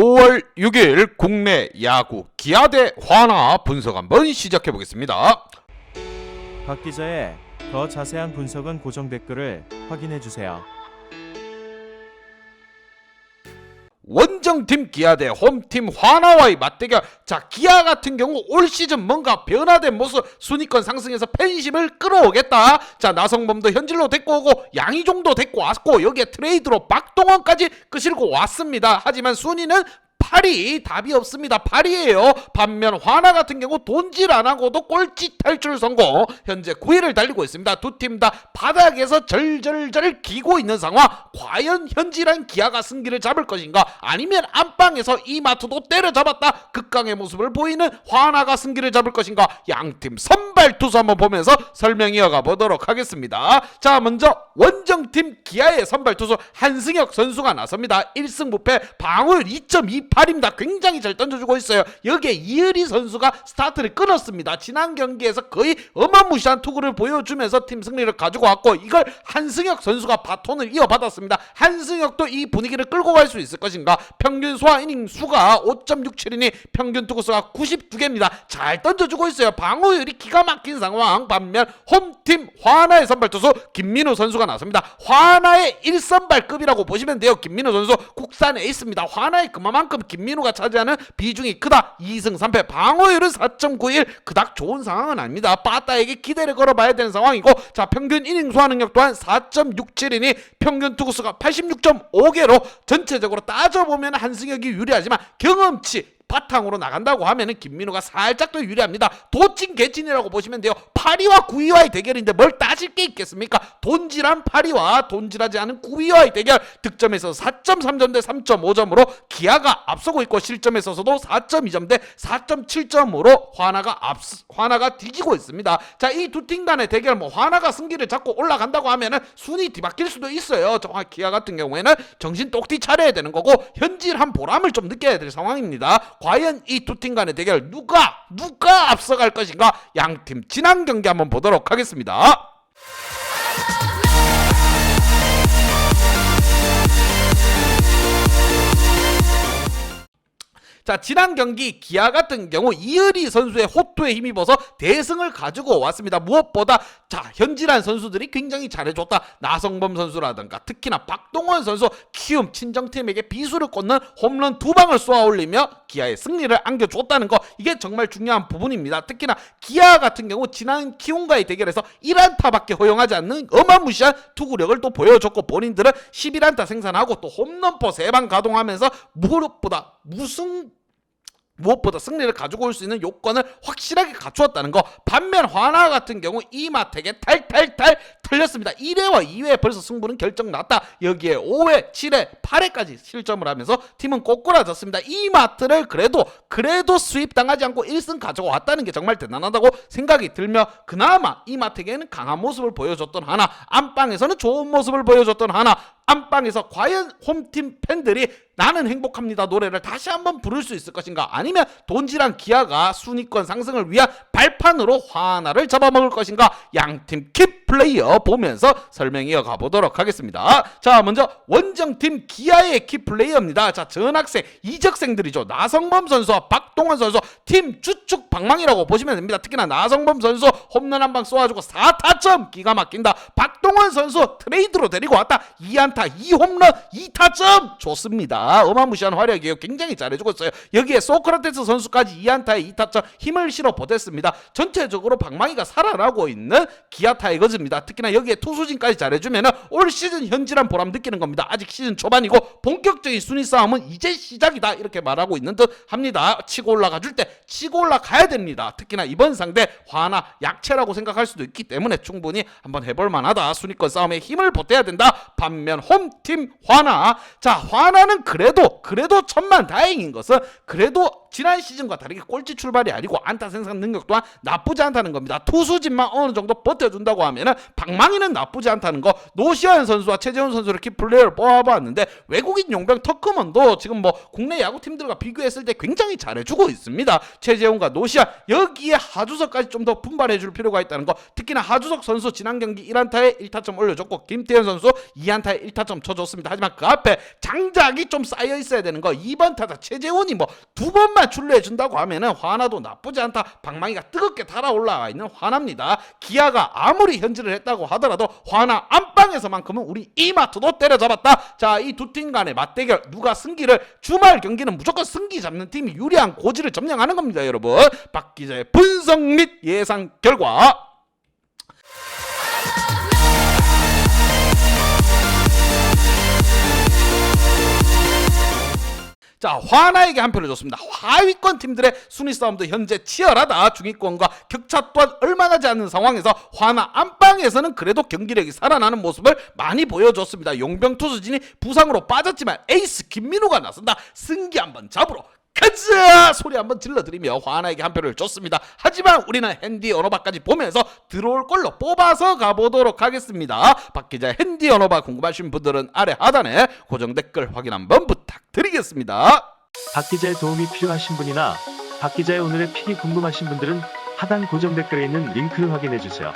5월 6일 국내 야구 기아 대 화나 분석 한번 시작해 보겠습니다. 박 기자의 더 자세한 분석은 고정 댓글을 확인해 주세요. 원정팀 기아 대 홈팀 화나와의 맞대결. 자, 기아 같은 경우 올 시즌 뭔가 변화된 모습 순위권 상승해서 팬심을 끌어오겠다. 자, 나성범도 현질로 데리고 오고 양희종도 데리고 왔고 여기에 트레이드로 박동원까지 끄실고 왔습니다. 하지만 순위는 8위 답이 없습니다. 8위예요. 반면 화나 같은 경우 돈질 안 하고도 꼴찌 탈출 성공. 현재 9위를 달리고 있습니다. 두 팀 다 바닥에서 절절절 기고 있는 상황. 과연 현질한 기아가 승기를 잡을 것인가? 아니면 안방에서 이마트도 때려잡았다. 극강의 모습을 보이는 화나가 승기를 잡을 것인가? 양팀 선 발 투수 한번 보면서 설명 이어가 보도록 하겠습니다. 자, 먼저 원정팀 기아의 선발 투수 한승혁 선수가 나섭니다. 1승 무패 방어율 2.28입니다. 굉장히 잘 던져주고 있어요. 여기에 이의리 선수가 스타트를 끊었습니다. 지난 경기에서 거의 어마무시한 투구를 보여주면서 팀 승리를 가지고 왔고 이걸 한승혁 선수가 바톤을 이어받았습니다. 한승혁도 이 분위기를 끌고 갈 수 있을 것인가? 평균 소화 이닝 수가 5.67이니 평균 투구수가 92개입니다. 잘 던져주고 있어요. 방어율이 기가 막힌 상황. 반면 홈팀 화나의 선발 투수 김민우 선수가 나섭니다. 화나의 1선발급이라고 보시면 돼요. 김민우 선수 국산 에이스입니다. 화나의 그만큼 김민우가 차지하는 비중이 크다. 2승 3패 방어율은 4.91 그닥 좋은 상황은 아닙니다. 빠따에게 기대를 걸어봐야 되는 상황이고 자 평균 이닝 소화 능력 또한 4.67이니 평균 투구수가 86.5개로 전체적으로 따져보면 한승혁이 유리하지만 경험치 바탕으로 나간다고 하면은 김민우가 살짝 더 유리합니다. 도찐 개찐이라고 보시면 돼요. 8위와 9위와의 대결인데 뭘 따질 게 있겠습니까? 돈질한 8위와 돈질하지 않은 9위와의 대결 득점에서 4.3점 대 3.5점으로 기아가 앞서고 있고 실점에 있어서도 4.2점 대 4.7점으로 화나가 앞 화나가 뒤지고 있습니다. 자, 이 두 팀 간의 대결 뭐 화나가 승기를 잡고 올라간다고 하면은 순위 뒤바뀔 수도 있어요. 저 기아 같은 경우에는 정신 똑띠 차려야 되는 거고 현질한 보람을 좀 느껴야 될 상황입니다. 과연 이 두 팀 간의 대결 누가 누가 앞서갈 것인가? 양 팀 지난 경기 한번 보도록 하겠습니다. 자 지난 경기 기아 같은 경우 이의리 선수의 호투에 힘입어서 대승을 가지고 왔습니다. 무엇보다 자 현질한 선수들이 굉장히 잘해줬다. 나성범 선수라든가 특히나 박동원 선수 키움 친정팀에게 비수를 꽂는 홈런 두 방을 쏘아 올리며 기아의 승리를 안겨줬다는 거 이게 정말 중요한 부분입니다. 특히나 기아 같은 경우 지난 키움과의 대결에서 1안타밖에 허용하지 않는 어마무시한 투구력을 또 보여줬고 본인들은 11안타 생산하고 또 홈런포 3방 가동하면서 무엇보다 무승 무엇보다 승리를 가지고 올 수 있는 요건을 확실하게 갖추었다는 거. 반면 화나 같은 경우 이마택에 탈탈탈 털렸습니다. 1회와 2회 벌써 승부는 결정 났다. 여기에 5회, 7회, 8회까지 실점을 하면서 팀은 꼬꾸라졌습니다. 이마트를 그래도 그래도 수입 당하지 않고 1승 가지고 왔다는 게 정말 대단하다고 생각이 들며 그나마 이마택에는 강한 모습을 보여줬던 하나, 안방에서는 좋은 모습을 보여줬던 하나, 안방에서 과연 홈팀 팬들이 나는 행복합니다 노래를 다시 한번 부를 수 있을 것인가? 아니면 돈질한 기아가 순위권 상승을 위한 발판으로 화나를 잡아먹을 것인가? 양팀 킵 플레이어 보면서 설명 이어가 보도록 하겠습니다. 자 먼저 원정팀 기아의 킵 플레이어입니다. 자 전학생 이적생들이죠. 나성범 선수와 박동원 선수 팀 주축 방망이라고 보시면 됩니다. 특히나 나성범 선수 홈런 한 방 쏘아주고 4타점 기가 막힌다. 박동원 선수 트레이드로 데리고 왔다. 2안타 2홈런 2타점. 좋습니다. 어마무시한 활약이에요. 굉장히 잘해주고 있어요. 여기에 소크라테스 선수까지 2안타에 2타점 힘을 실어 보탰습니다. 전체적으로 방망이가 살아나고 있는 기아 타이거즈입니다. 특히나 여기에 투수진까지 잘해주면 올 시즌 현질한 보람 느끼는 겁니다. 아직 시즌 초반이고 본격적인 순위 싸움은 이제 시작이다. 이렇게 말하고 있는 듯 합니다. 치고 올라가 줄 때 치고 올라가야 됩니다. 특히나 이번 상대 화나 약체라고 생각할 수도 있기 때문에 충분히 한번 해볼 만하다. 순위권 싸움에 힘을 보태야 된다. 반면 홈팀 화나. 자 화나는 그래도 그래도 천만 다행인 것은 그래도 지난 시즌과 다르게 꼴찌 출발이 아니고 안타 생산 능력 또한 나쁘지 않다는 겁니다. 투수진만 어느 정도 버텨준다고 하면은 방망이는 나쁘지 않다는 거. 노시환 선수와 최재훈 선수를 키플레이어를 뽑아봤는데 외국인 용병 터크먼도 지금 뭐 국내 야구팀들과 비교했을 때 굉장히 잘해주고 있습니다 최재훈과 노시안 여기에 하주석까지 좀 더 분발해 줄 필요가 있다는 거. 특히나 하주석 선수 지난 경기 1안타에 1타점 올려줬고 김태현 선수 2안타에 1타점 쳐줬습니다. 하지만 그 앞에 장작이 좀 쌓여 있어야 되는 거. 2번 타자 최재훈이 뭐 두 번만 출루해 준다고 하면은 화나도 나쁘지 않다. 방망이가 뜨겁게 달아 올라가 있는 화나입니다. 기아가 아무리 현질을 했다고 하더라도 화나 안방에서만큼은 우리 이마트도 때려잡았다. 자 이 두 팀 간의 맞대결 누가 승기를? 주말 경기는 무조건 승기 잡는 팀이 유리한 고지를 점령하는 겁니다 여러분 박 기자의 분석 및 예상 결과 자 화나에게 한 표를 줬습니다. 하위권 팀들의 순위 싸움도 현재 치열하다. 중위권과 격차 또한 얼마 나지 않는 상황에서 화나 안방에서는 그래도 경기력이 살아나는 모습을 많이 보여줬습니다. 용병 투수진이 부상으로 빠졌지만 에이스 김민우가 나선다. 승기 한번 잡으러 가자 소리 한번 질러드리며 화나에게 한 표를 줬습니다. 하지만 우리는 핸디 언어바까지 보면서 들어올 걸로 뽑아서 가보도록 하겠습니다. 박 기자 핸디 언어바 궁금하신 분들은 아래 하단에 고정 댓글 확인 한번 부탁드리겠습니다. 박 기자의 도움이 필요하신 분이나 박 기자의 오늘의 픽이 궁금하신 분들은 하단 고정 댓글에 있는 링크를 확인해 주세요.